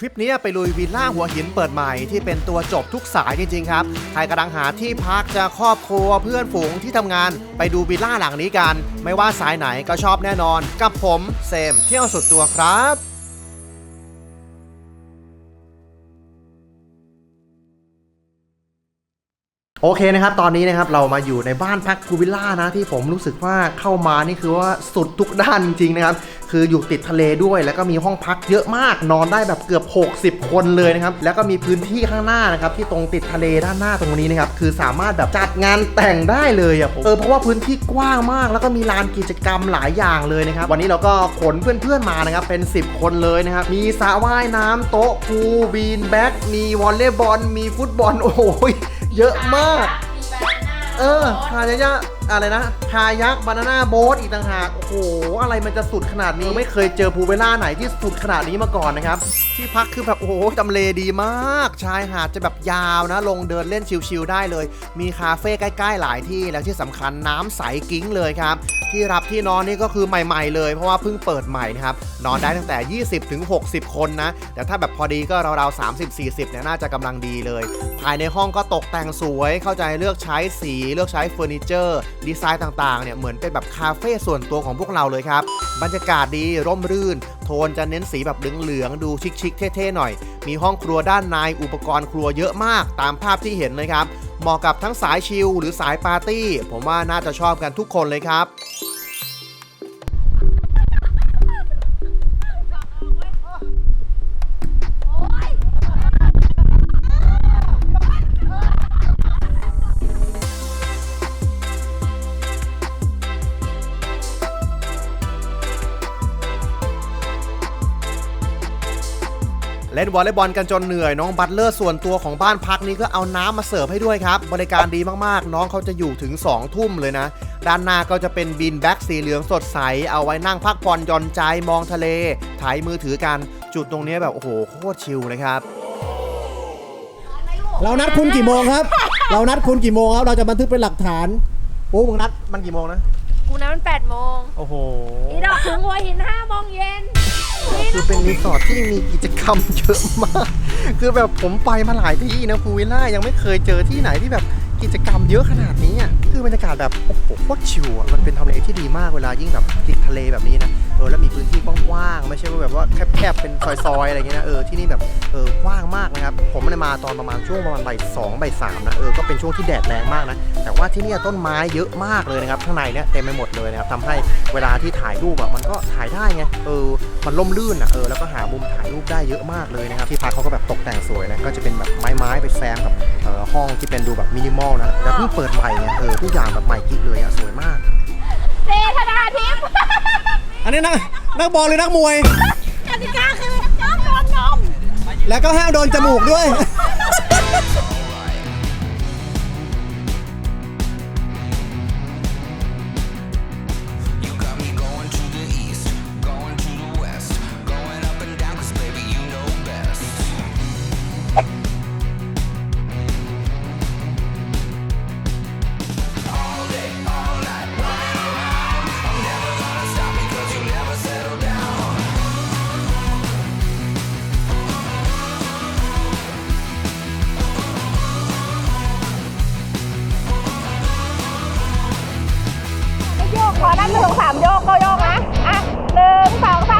ทริปนี้ไปลุยวิลล่าหัวหินเปิดใหม่ที่เป็นตัวจบทุกสายจริงๆครับ ใครกำลังหาที่พักจะครอบครัวเพื่อนฝูงที่ทำงานไปดูวิลล่าหลังนี้กัน ไม่ว่าสายไหนก็ชอบแน่นอน กับผมเซมเที่ยวสุดตัวครับ โอเคนะครับ ตอนนี้นะครับเรามาอยู่ในบ้านพักพูวิลล่านะที่ผมรู้สึกว่าเข้ามานี่คือว่าสุดทุกด้านจริงๆนะครับ คืออยู่ติดทะเลด้วย แล้วก็มีห้องพักเยอะมากนอนได้แบบเกือบ 60 คนเลยนะครับ แล้วก็มีพื้นที่ข้างหน้านะครับที่ตรงติดทะเลด้านหน้าตรงนี้นะครับคือสามารถแบบจัดงานแต่งได้เลยอะผมเออเพราะว่าพื้นที่กว้างมาก แล้วก็มีลานกิจกรรมหลายอย่างเลยนะครับวันนี้เราก็ขนเพื่อนๆมานะครับเป็น 10 คนเลยนะครับมีสระว่ายน้ำโต๊ะพูลบีนแบ็กมีวอลเลย์บอลมีฟุตบอลโอ้โห เยอะมากเออพายะ อะไรนะพายักบานาน่าโบ๊ทอีกต่างหาก โอ้โห อะไรมันจะสุดขนาดนี้ ไม่เคยเจอพูเวล่าไหนที่สุดขนาดนี้มาก่อนนะครับ ที่พักคือแบบ โอ้โหจำเลดีมาก ชายหาดจะแบบยาวนะ ลงเดินเล่นชิลๆได้เลย มีคาเฟ่ใกล้ๆหลายที่ แล้วที่สำคัญน้ำใสกิ้งเลยครับ ที่รับที่นอนนี่ก็คือใหม่ ๆ เลย เพราะว่าเพิ่งเปิดใหม่นะครับ นอนได้ตั้งแต่ 20ถึง60 คนนะ แต่ถ้าแบบพอดีก็ราวๆ30 40เนี่ยน่าจะกำลังดีเลย ภายในห้องก็ตกแต่งสวย เข้าใจเลือกใช้สี เลือกใช้เฟอร์นิเจอร์ดีไซน์ต่างๆเนี่ยเหมือนเป็นแบบคาเฟ่ส่วนตัวของพวกเราเลยครับ บรรยากาศดีร่มรื่น โทนจะเน้นสีแบบเหลืองๆดูชิคๆเท่ๆหน่อย มีห้องครัวด้านในอุปกรณ์ครัวเยอะมากตามภาพที่เห็นเลยครับเหมาะกับทั้งสายชิลหรือสายปาร์ตี้ ผมว่าน่าจะชอบกันทุกคนเลยครับ เล่นวอลเลย์บอลกันจนเหนื่อยน้องบัตเลอร์ส่วนตัวของบ้านพักนี้ก็เอาน้ำมาเสิร์ฟให้ด้วยครับ บริการดีมากๆ น้องเขาจะอยู่ถึง 2 ทุ่มเลยนะ ด้านหน้าก็จะเป็นบินแบ็กสีเหลืองสดใส เอาไว้นั่งพักผ่อนหย่อนใจมองทะเลถ่ายมือถือกันจุดตรงนี้แบบโอ้โหโคตรชิลเลยครับเรานัดคุณกี่โมงครับ เรานัดคุณกี่โมงครับ เราจะบันทึกเป็นหลักฐาน โอ้มึงนัดมันกี่โมงนะ กูนัดมันแปดโมง โอ้โห อีดอกถึงหัวหินห้าโมงเย็น คือเป็นรีสอร์ทที่มีกิจกรรมเยอะมาก คือแบบผมไปมาหลายที่นะพูวิลล่ายังไม่เคยเจอที่ไหนที่แบบกิจกรรมเยอะขนาดนี้อะ คือบรรยากาศแบบโอ้โหโคตรชิลอะ มันเป็นทำเลที่ดีมากเวลายิ่งแบบติดทะเลแบบนี้นะเออแล้วมีพื้นที่กว้างๆ ไม่ใช่ว่าแบบว่าแคบๆ เป็นซอยๆ อะไรอย่างเงี้ยนะ เออ ที่นี่แบบเออกว้างมากนะครับ ผมไม่ได้มาตอนประมาณช่วงประมาณบ่ายสองบ่ายสามนะ เออ ก็เป็นช่วงที่แดดแรงมากนะ แต่ว่าที่เนี่ยต้นไม้เยอะมากเลยนะครับ ข้างในเนี่ยเต็มไปหมดเลยนะครับทำให้เวลาที่ถ่ายรูปอะมันก็ถ่ายได้ไง เออ มันล่มลื่นอะเออแล้วก็หามุมถ่ายรูปได้เยอะมากเลยนะครับที่พักเขาก็แบบตกแต่งสวยนะก็จะเป็นแบบไม้ๆไปแซมกับเอ่อห้องที่เป็นดูแบบมินิมอลนะแต่เพิ่งเปิดใหม่ไงเออทุกอย่างแบบใหม่กิ๊กเลยอะสวยมาก เจธนาทิพย์อันนี้นักนักบอลหรือนักมวย กติกาคือน้องโดนนมแล้วก็ห้ามโดนจมูกด้วยามโยกก็โยกนะ อะหนึ่งสองสาม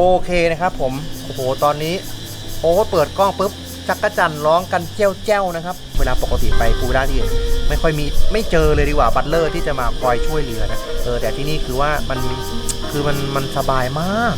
โอเคนะครับผม โอ้โห ตอนนี้ โอ้เปิดกล้องปุ๊บ จักรจันร้องกันเจ้าเจ้านะครับ เวลาปกติไปกูด้าที่ไม่ค่อยมี ไม่เจอเลยดีกว่า บัตเลอร์ที่จะมาคอยช่วยเหลือนะ เออ แต่ที่นี่คือว่ามัน คือมันมันสบายมาก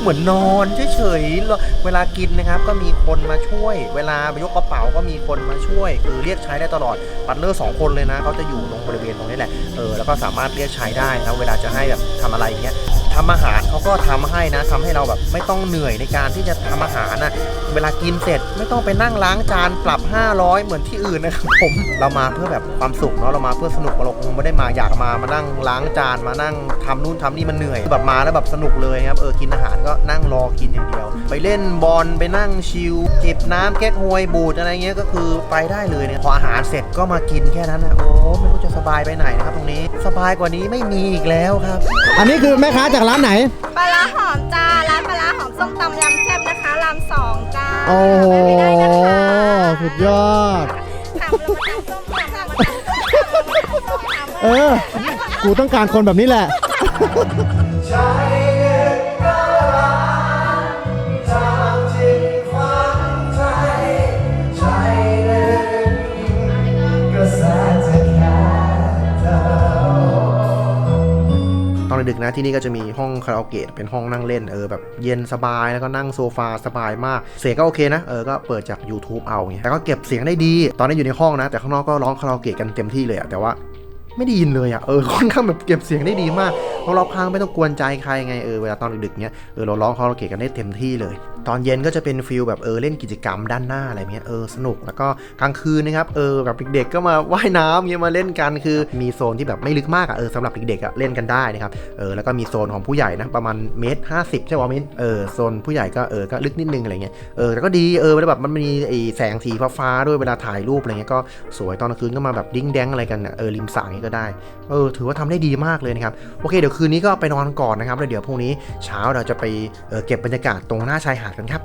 เหมือนนอนเฉยๆแล้วเวลากินนะครับก็มีคนมาช่วย เวลายกกระเป๋าก็มีคนมาช่วย คือเรียกใช้ได้ตลอดบัตเลอร์สองคนเลยนะเขาจะอยู่ตรงบริเวณตรงนี้แหละ เออแล้วก็สามารถเรียกใช้ได้นะเวลาจะให้แบบทำอะไรอย่างเงี้ยทำอาหารเขาก็ทำให้นะทำให้เราแบบไม่ต้องเหนื่อยในการที่จะทำอาหารนะเวลากินเสร็จไม่ต้องไปนั่งล้างจานปรับ 500 เหมือนที่อื่นนะครับผมเรามาเพื่อแบบความสุขเนาะเรามาเพื่อสนุกเราคงไม่ได้มาอยากมามานั่งล้างจานมานั่งทำนู่นทำนี่มันเหนื่อยแบบมาแล้วแบบสนุกเลยครับเออกินอาหารก็นั่งรอกินอย่างเดียว ไปเล่นบอลไปนั่งชิลจิบน้ำแก๊กฮวยบูดอะไรเงี้ยก็คือไปได้เลยเนี่ยพออาหารเสร็จก็มากินแค่นั้นนะโอ้ไม่รู้จะสบายไปไหนนะครับตรงนี้สบายกว่านี้ไม่มีอีกแล้วครับ อันนี้คือแม่ค้าจากร้านไหนปลาร้าหอมจ้าร้านปลาร้าหอมส้มตำยำแซ่บนะคะรามสองจ้าโอ้โหไปไม่ได้นะคะสุดยอดถามเรามาตั้งส้มตำถามมาตั้งส้มตำเออ กูต้องการคนแบบนี้แหละ ตอนดึกๆนะที่นี่ก็จะมีห้องคาราโอเกะเป็นห้องนั่งเล่นเออแบบเย็นสบายแล้วก็นั่งโซฟาสบายมาก เสียงก็โอเคนะเออก็เปิดจาก YouTube เอาไงแต่ก็เก็บเสียงได้ดี ตอนนี้อยู่ในห้องนะ แต่ข้างนอกก็ร้องคาราโอเกะกันเต็มที่เลยอะแต่ว่า ไม่ได้ยินเลยอะเออค่อนข้างแบบเก็บเสียงได้ดีมากเพราะเราพังไม่ต้องกวนใจใครไงเออเวลาตอนดึกๆเนี้ยเออเราร้องคาราโอเกะกันได้เต็มที่เลย ตอนเย็นก็จะเป็นฟิลแบบเออเล่นกิจกรรมด้านหน้าอะไรเงี้ยเออสนุกแล้วก็กลางคืนนะครับเออแบบเด็กๆก็มาว่ายน้ำเงี้ยมาเล่นกันคือมีโซนที่แบบไม่ลึกมากอะเออสำหรับเด็กๆอะเล่นกันได้นะครับเออแล้วก็มีโซนของผู้ใหญ่นะประมาณเมตรห้าสิบใช่ป่ะมิ้นเออโซนผู้ใหญ่ก็เออก็ลึกนิดนึงอะไรเงี้ยเออแต่ก็ดีเออแล้วแบบมันมีไอแสงสีฟ้าๆด้วยเวลาถ่ายรูปอะไรเงี้ยก็สวยตอนกลางคืนก็มาแบบดิ้งแดงอะไรกันอะเออริมสระนี้ก็ได้เออถือว่าทำได้ดีมากเลยนะครับโอเคเดี๋ยวคืนนี้ก็ไปนอนก่อนนะครับแล้วเดี๋ยวพรุ่งนี้เช้าเราจะไปเออเก็บบรรยากาศตรงหน้าชายหาดกันครับ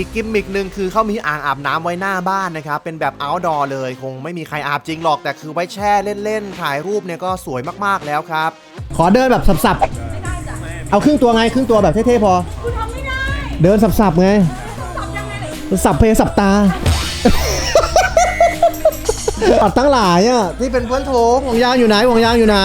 อีกกิมมิกหนึ่งคือเขามีอ่างอาบน้ำไว้หน้าบ้านนะครับ เป็นแบบ outdoor เลย คงไม่มีใครอาบจริงหรอก แต่คือไว้แช่เล่นๆ ถ่ายรูปเนี่ยก็สวยมากๆแล้วครับ ขอเดินแบบสับๆเอาครึ่งตัวไงครึ่งตัวแบบเท่ๆพอเดินสับๆไงสับเพสับตาตัดทั้งหลายอะนี่เป็นเพื่อนโถงห่วงยางอยู่ไหนห่วงยางอยู่ไหน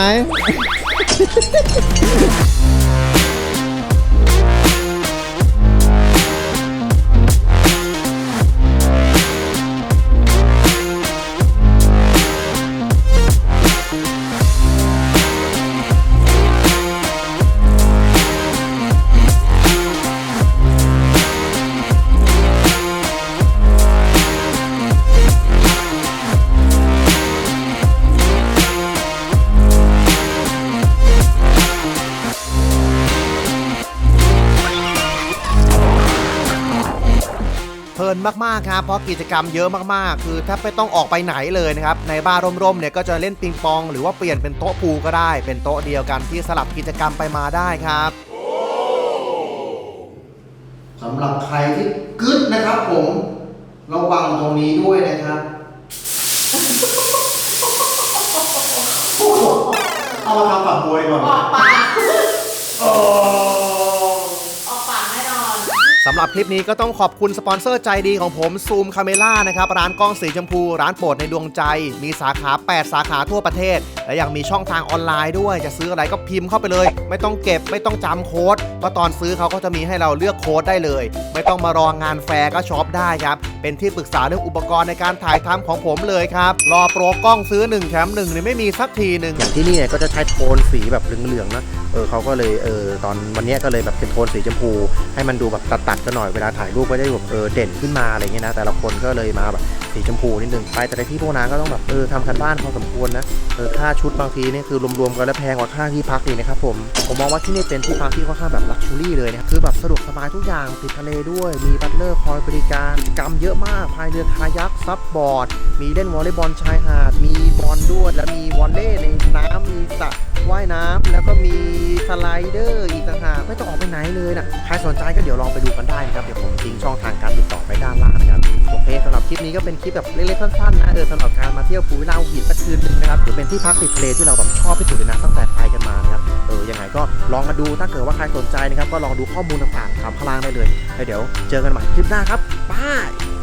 มากๆครับเพราะกิจกรรมเยอะมากๆ คือถ้าไม่ต้องออกไปไหนเลยนะครับในบ้านร่มๆเนี่ยก็จะเล่นปิงปอง หรือว่าเปลี่ยนเป็นโต๊ะพูลก็ได้ เป็นโต๊ะเดียวกันที่สลับกิจกรรมไปมาได้ครับสำหรับใครที่กึดนะครับผมระวังตรงนี้ด้วยนะครับเอามาทำฝักบัวดีกว่า ออกปากอ สำหรับคลิปนี้ก็ต้องขอบคุณสปอนเซอร์ใจดีของผมซูมคาเมล่านะครับร้านกล้องสีชมพู ร้านโปรดในดวงใจ มีสาขา 8 สาขาทั่วประเทศ และยังมีช่องทางออนไลน์ด้วย จะซื้ออะไรก็พิมพ์เข้าไปเลย ไม่ต้องเก็บไม่ต้องจำโค้ดเพราะตอนซื้อเขาก็จะมีให้เราเลือกโค้ดได้เลย ไม่ต้องมารองานแฟร์ก็ช็อปได้ครับเป็นที่ปรึกษาเรื่องอุปกรณ์ในการถ่ายทำของผมเลยครับรอโปรกล้องซื้อ1แถม1เนี่ยไม่มีสักทีหนึ่งอย่างที่นี่ก็จะใช้โทนสีแบบเหลืองๆนะเออเขาก็เลยเออตอนวันนี้ก็เลยแบบเป็นโทนสีชมพู ให้มันดูแบบตัดกันหน่อยเวลาถ่ายรูปก็ได้แบบเออเด่นขึ้นมาอะไรเงี้ยนะแต่ละคนก็เลยมาแบบ สีชมพูนิดนึงไปแต่ในที่พวกนั้นก็ต้องแบบเออทำกันบ้านพอสมควรนะเออค่าชุดบางทีนี่คือรวมๆกันแล้วแพงกว่าค่าที่พักอีกนะครับผมผมมองว่าที่นี่เป็นที่พักที่ค่อนข้างแบบลักชูรี่เลยนะคือแบบสะดวกสบายทุกอย่างติดทะเลด้วย มีบัตเลอร์คอยบริการกรรมเยอะมากพายเรือคายักซับบอร์ด มีเล่นวอลเลย์บอลชายหาด มีบอลด้วยและมีวอลเล่ในน้ำมีสระว่ายน้ำแล้วก็มีสไลเดอร์อีกต่างหากไม่ต้องออกไปไหนเลยนะใครสนใจก็เดี๋ยวลองไปดูกันได้นะครับเดี๋ยวผมทิ้งช่องทางการติดต่อไปด้านล่างนะครับโอเคสำหรับคลิปนี้ก็เป็นลิปแบบเล็กๆสั้นๆนะเออสำหรับการมาเที่ยวภูวิลาหินสักคืนหนึงนะครับหรือเป็นที่พักติดทะเลที่เราแบบชอบที่สุดเลยนะตั้งแต่ไปกันมานะครับเออยังไงก็ลองมาดูถ้าเกิดว่าใครสนใจนะครับก็ลองดูข้อมูลต่างๆถามพลังได้เลยแล้วเดี๋ยวเจอกันใหม่คลิปหน้าครับบาย